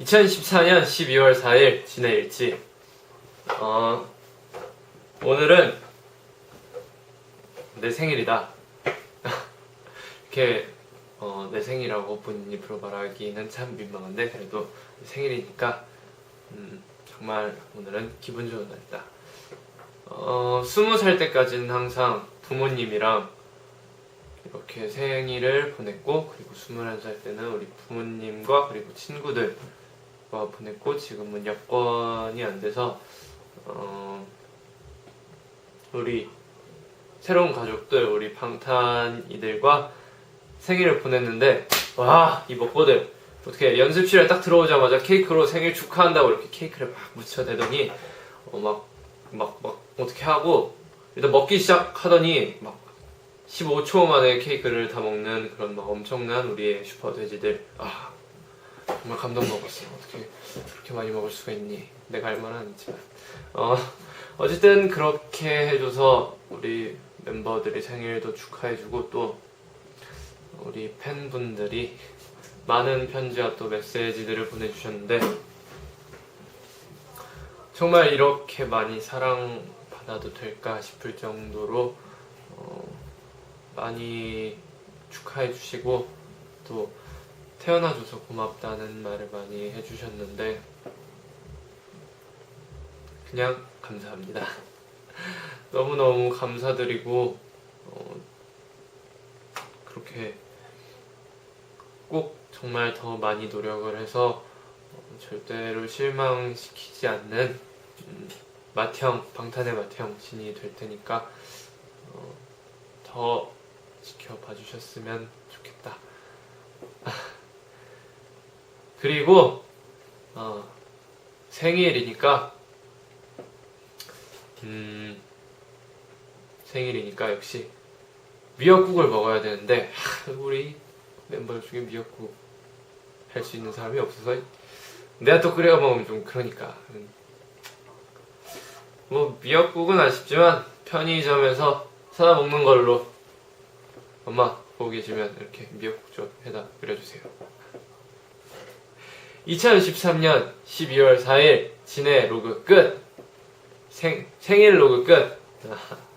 2014년 12월 4일 진해일지. 어, 오늘은 내 생일이다. 이렇게 어, 내 생일이라고 본인 입으로 말하기는 참 민망한데 그래도 생일이니까 음, 정말 오늘은 기분 좋은 날이다. 어, 20살 때까지는 항상 부모님이랑 이렇게 생일을 보냈고 그리고 21살 때는 우리 부모님과 그리고 친구들 과 보냈고 지금은 여건이 안 돼서 어, 우리 새로운 가족들 우리 방탄이들과 생일을 보냈는데 와 이 먹보들. 어떻게 연습실에 딱 들어오자마자 케이크로 생일 축하한다고 이렇게 케이크를 막 묻혀대더니 어, 막, 막, 막 어떻게 하고 일단 먹기 시작하더니 막 15초 만에 케이크를 다 먹는 그런 막 엄청난 우리의 슈퍼 돼지들. 아 정말 감동 먹었어. 어떻게 그렇게 많이 먹을 수가 있니? 내가 할 만은 아니지만. 어 어쨌든 그렇게 해줘서 우리 멤버들이 생일도 축하해주고 또 우리 팬분들이 많은 편지와 또 메시지들을 보내주셨는데 정말 이렇게 많이 사랑받아도 될까 싶을 정도로 어, 많이 축하해 주시고 또 태어나줘서 고맙다는 말을 많이 해주셨는데 그냥 감사합니다. 너무너무 감사드리고 어, 그렇게 꼭 정말 더 많이 노력을 해서 어, 절대로 실망시키지 않는 음, 맏형 방탄의 맏형 신이 될 테니까 어, 더 지켜봐 주셨으면 좋겠다. 그리고 어, 생일이니까 음, 생일이니까 역시 미역국을 먹어야 되는데 하, 우리 멤버 중에 미역국 할 수 있는 사람이 없어서 내가 또 끓여 먹으면 좀 그러니까 음. 뭐 미역국은 아쉽지만 편의점에서 사다 먹는 걸로 엄마 보고 계시면 이렇게 미역국 좀 해다 끓여주세요 2013년 12월 4일 진해 로그 끝. 생, 생일 로그 끝